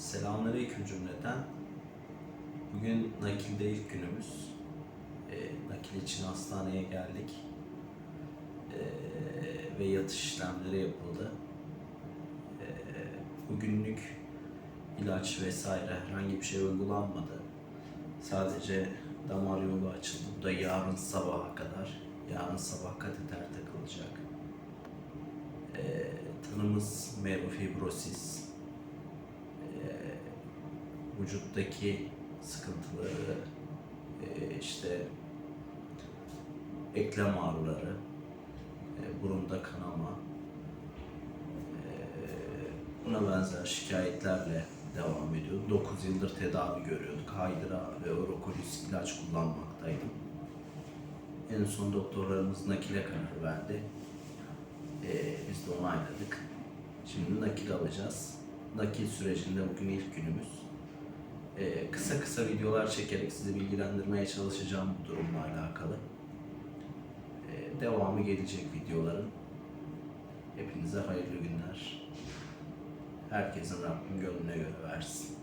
Selamünaleyküm cümleten. Bugün nakilde ilk günümüz. Ee, nakil için hastaneye geldik. Ee, ve yatış işlemleri yapıldı. Ee, bugünlük ilaç vesaire herhangi bir şey uygulanmadı. Sadece damar yolu açıldı. Bu da yarın sabaha kadar. Yarın sabah kateter takılacak. Ee, tanımız merofibrosis. Ee, vücuttaki sıkıntıları, e, işte eklem ağrıları, e, burunda kanama, e, buna benzer şikayetlerle devam ediyor. 9 yıldır tedavi görüyorduk. Haydıra ve Orokolis ilaç kullanmaktaydım. En son doktorlarımız nakile karar verdi. E, biz de onayladık. Şimdi nakil alacağız. Nakil sürecinde bugün ilk günümüz. Ee, kısa kısa videolar çekerek sizi bilgilendirmeye çalışacağım bu durumla alakalı. Ee, devamı gelecek videoların. Hepinize hayırlı günler. Herkesin Rabbim gönlüne göre versin.